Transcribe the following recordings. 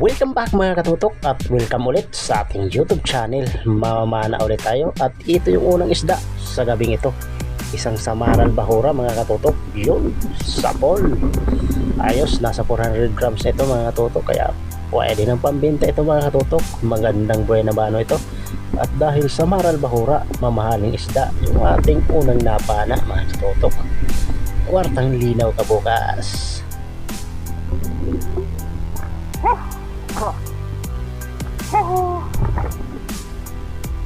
Welcome back mga katutok at welcome ulit sa ating YouTube channel. Mamamana ulit tayo at ito yung unang isda sa gabing ito. Isang samaral bahura mga katutok. Yun, sapol. Ayos, nasa 400 grams na ito mga katutok kaya pwede ng pambenta ito mga katutok. Magandang buena bano ito. At dahil sa bahura, mamahaling isda, yung ating unang napana mga katutok. Wartang linaw ka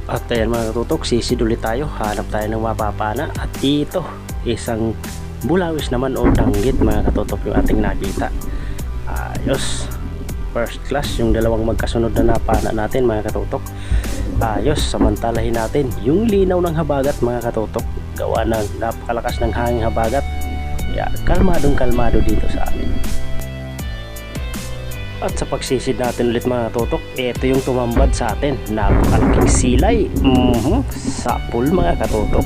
At ayan mga katutok, sisid tayo. Hanap tayo ng mapapana. At ito, isang bulawis naman o danggit mga katutok yung ating nakita. Ayos. First class, yung dalawang magkasunod na napana natin mga katutok. Ayos, samantalahin natin yung linaw ng habagat mga katutok. Gawa ng napakalakas ng hanging habagat. Kaya kalmadong kalmado dito sa amin. At sa pagsisid natin ulit mga totok, ito yung tumambad sa atin. Napakalaking silay. Mhm, Sapul mga katotok.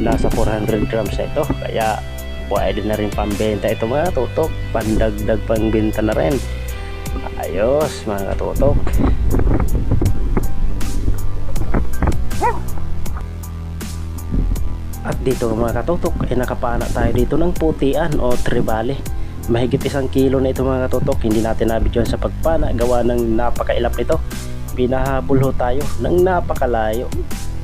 Nasa 400 grams na ito. Kaya pwede na rin pambenta ito mga totok. Pandagdag pangbenta na rin. Ayos mga katotok. At dito mga katotok ay nakapana tayo dito ng putian o tribale mahigit isang kilo na ito mga katutok hindi natin nabidyon sa pagpana gawa ng napakailap nito. Pinahabol ho tayo ng napakalayo.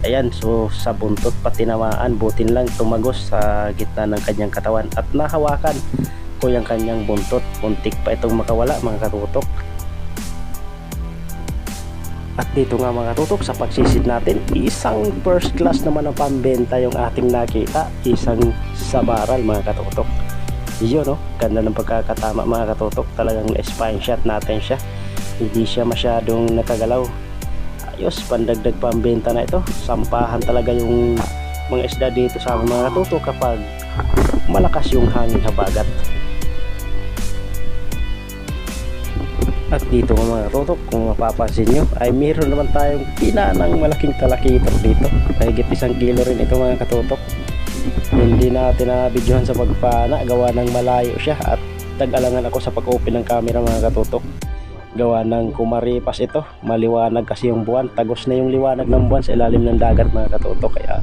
Ayan so sa buntot patinamaan butin lang tumagos sa gitna ng kanyang katawan at nahawakan ko yung kanyang buntot. Muntik pa itong makawala mga katutok at dito nga mga katutok sa pagsisid natin isang first class naman ang pambenta yung ating nakita. Isang sabaral mga katutok yun no? Ganda ng pagkakatama mga katutok. Talagang spine shot natin siya. Hindi siya masyadong nakagalaw. Ayos pandagdag pambenta na ito. Sampahan talaga yung mga isda dito sa mga katutok kapag malakas yung hangin habagat. At dito mga katutok kung mapapansin nyo ay meron naman tayong pinanang malaking talakitok dito. Mahigit isang kilo rin ito mga katutok hindi natin na videohan sa pagpana. Gawa ng malayo siya at tag-alangan ako sa pag-open ng camera mga katutok. Gawa ng kumaripas ito maliwanag kasi yung buwan. Tagos na yung liwanag ng buwan sa ilalim ng dagat mga katutok. Kaya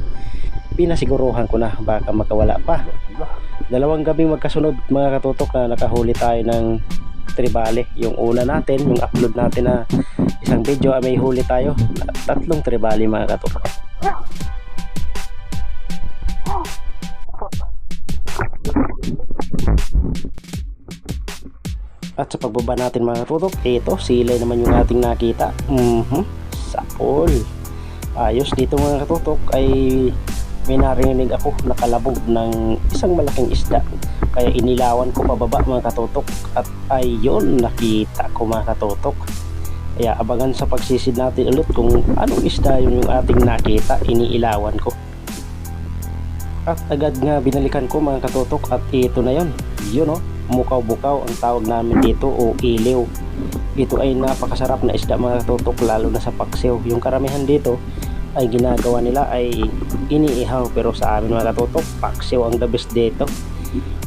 pinasiguruhan ko na baka makawala pa. Dalawang gabing magkasunod mga katutok na nakahuli tayo ng tribale. Yung una natin yung upload natin na isang video ay may huli tayo. Tatlong tribale mga katutok At sa pagbaba natin mga tutok, ito, silay naman yung ating nakita. Mhm, sapol. Ayos dito mga katutok ay may narinig ako nakalabog ng isang malaking isda. Kaya inilawan ko pababa mga katutok at ayun nakita ko mga katutok. Kaya abangan sa pagsisid natin ulit kung anong isda yun yung ating nakita, iniilawan ko. At agad nga binalikan ko mga katutok at ito na yon. Yun oh, mukaw-bukaw ang tawag namin dito o iliw. Ito ay napakasarap na isda mga katutok lalo na sa paksiw. Yung karamihan dito ay ginagawa nila ay iniihaw pero sa amin mga katutok paksiw ang the best dito.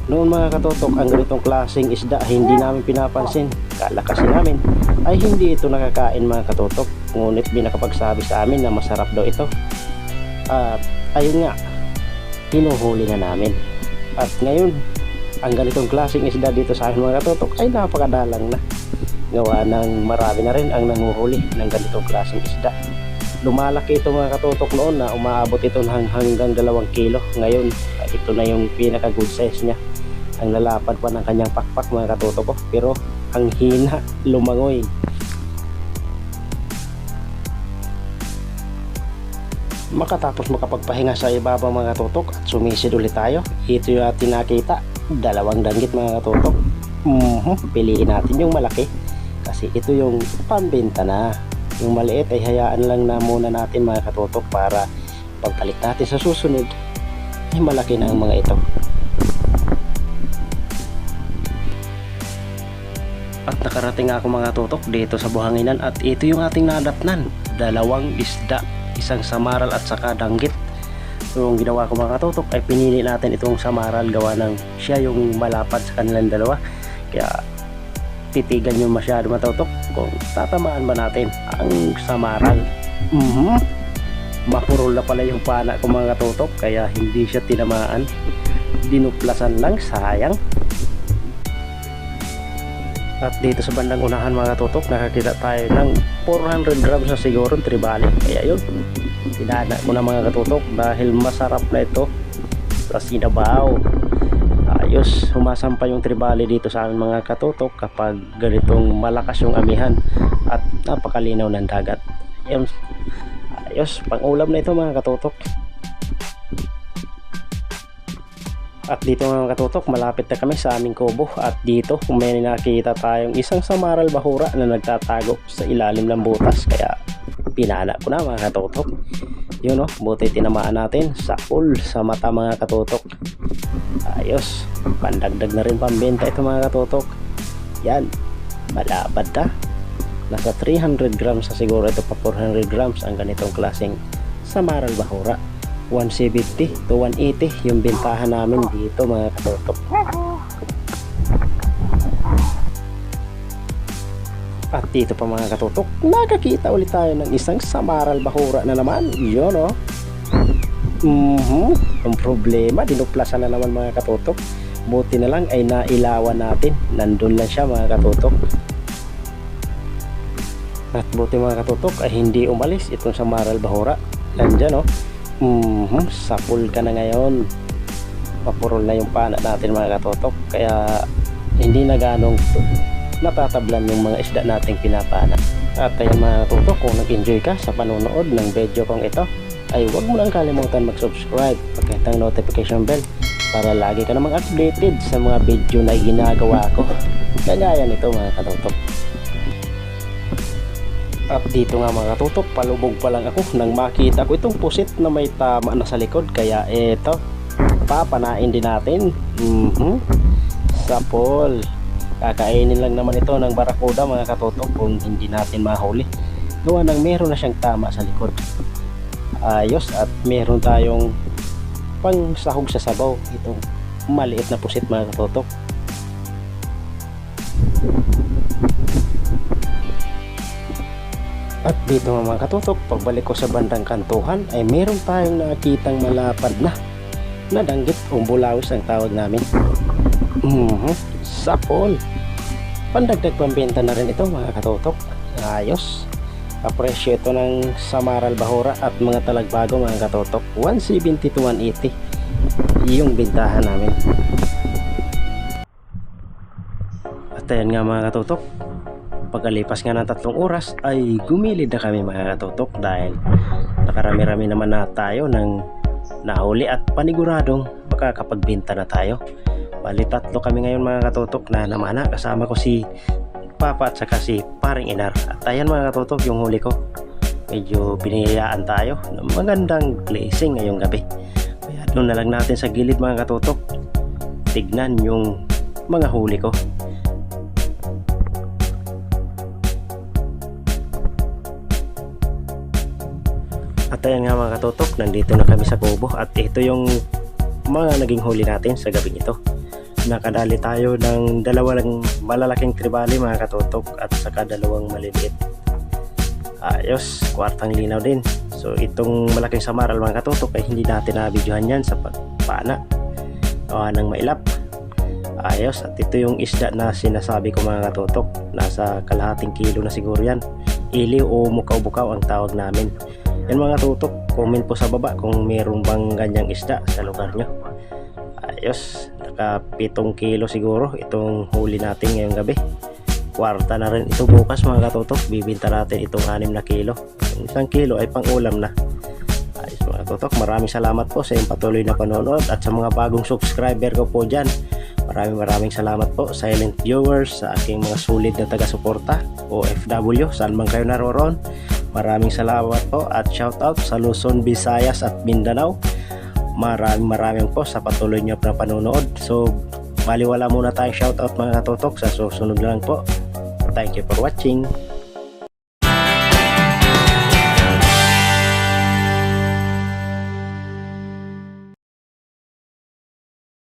Noon mga katutok ang ganitong klaseng isda hindi namin pinapansin. Kala kasi namin ay hindi ito nakakain mga katutok. Ngunit binakapagsabi sa amin na masarap daw ito. At ayun nga, hinuhuli na namin. At ngayon, ang ganitong klaseng isda dito sa amin mga katutok ay napakadalang na. Gawa ng marami na rin ang nanguhuli ng ganitong klaseng isda. Lumalaki ito mga katutok noon na umaabot ito ng hanggang dalawang kilo. Ngayon, ito na yung pinaka good size niya. Ang lalapad pa ng kanyang pakpak mga katutok ko. Pero ang hina, lumangoy. makatapos makapagpahinga sa ibaba mga katutok at sumisid ulit tayo ito yung ating nakita dalawang danggit mga katutok. Mm piliin natin yung malaki kasi ito yung pambenta na. Yung maliit ay hayaan lang na muna natin mga katutok para pagbalik natin sa susunod ay malaki na ang mga ito. At nakarating ako mga tutok dito sa buhanginan. At ito yung ating nadatnan dalawang isda isang samaral at saka danggit so yung ginawa ko mga katutok ay pinili natin itong samaral gawa ng siya yung malapad sa kanilang dalawa kaya titigan nyo masyado matutok kung tatamaan ba natin ang samaral. Mhm. Mapurol na pala yung pana ko mga katutok kaya hindi siya tinamaan. Dinuplasan lang, sayang. At dito sa bandang unahan mga katutok, nakakita tayo ng 400 grams na siguro tribali. Kaya yun, tinana ko na mga katutok dahil masarap na ito sa sinabaw. Ayos, humasampa yung tribali dito sa amin mga katutok kapag ganitong malakas yung amihan at napakalinaw ng dagat. Ayun, ayos, pang ulam na ito mga katutok. At dito mga katutok, malapit na kami sa aming kubo at dito may nakita tayong isang samaral bahura na nagtatago sa ilalim ng butas kaya pinana ko na mga katutok. Yun oh, buti tinamaan natin sa pool sa mata mga katutok. Ayos, pandagdag na rin pambenta ito mga katutok. Yan, malabad na. Nasa 300 grams sa siguro ito pa 400 grams ang ganitong klaseng samaral bahura. 170 to 180 yung bentahan namin dito mga katutok. At dito pa mga katutok, nakakita ulit tayo ng isang samaral bahura na naman. Yun o. Mhm. Ang problema, dinuplasan na naman mga katutok. Buti na lang ay nailawan natin. Nandun lang siya mga katutok. At buti mga katutok ay hindi umalis itong samaral bahura. Nandyan o. Mhm, sapul ka na ngayon. Papurol na yung pana natin mga katotok. Kaya hindi na ganong natatablan yung mga isda nating pinapana. At ayan mga katotok, kung nag-enjoy ka sa panonood ng video kong ito, ay huwag mo lang kalimutan mag-subscribe pagkahit ang notification bell para lagi ka namang updated sa mga video na ginagawa ko. Kagaya nito mga katotok. At dito nga mga katutok, palubog pa lang ako nang makita ko itong pusit na may tama na sa likod. Kaya eto, papanain din natin. Mhm. Sapol. Kakainin lang naman ito ng barakuda mga katutok kung hindi natin mahuli. Gawa nang meron na siyang tama sa likod. Ayos at meron tayong pang sahog sa sabaw. Itong maliit na pusit mga katutok. At dito nga mga katutok, pagbalik ko sa bandang kantuhan ay meron tayong nakitang malapad na nadanggit o bulawis ang tawag namin. Mhm, sapol. Pandagdag pambenta na rin ito mga katutok. Ayos. Kapresyo ito ng Samaral Bahura at mga talagbago mga katutok. 170 to 180 yung bintahan namin. At ayan nga mga katutok, pagkalipas nga ng tatlong oras ay gumilid na kami mga katutok dahil nakarami-rami naman na tayo ng nahuli at paniguradong makakapagbenta na tayo. Bali tatlo kami ngayon mga katutok na namana kasama ko si Papa at saka si Paring Inar. At ayan mga katutok yung huli ko. Medyo binihiyaan tayo ng magandang glazing ngayong gabi. Kaya doon na lang natin sa gilid mga katutok. Tignan yung mga huli ko. At ayan nga mga katutok, nandito na kami sa kubo at ito yung mga naging huli natin sa gabi ito. Nakadali tayo ng dalawang malalaking tribali mga katutok at saka dalawang maliliit. Ayos, kwartang linaw din. So itong malaking samaral mga katutok ay hindi natin nabidyohan yan sa pagpana o ng mailap. Ayos, at ito yung isda na sinasabi ko mga katutok. Nasa kalahating kilo na siguro yan. Iliw o mukaw-bukaw ang tawag namin. Yan mga tutok, comment po sa baba kung meron bang ganyang isda sa lugar nyo. Ayos, naka 7 kilo siguro itong huli natin ngayong gabi. Kwarta na rin ito bukas mga katutok, bibinta natin itong 6 na kilo. Yung isang kilo ay pang ulam na. Ayos mga tutok, maraming salamat po sa iyong patuloy na panonood at sa mga bagong subscriber ko po dyan. Maraming maraming salamat po silent viewers sa aking mga sulit na taga-suporta OFW saan man kayo naroroon. Maraming salamat po at shoutout sa Luzon, Visayas at Mindanao. Maraming maraming po sa patuloy niyo na panonood. So, baliwala muna tayong shoutout mga katutok sa susunod lang po. Thank you for watching.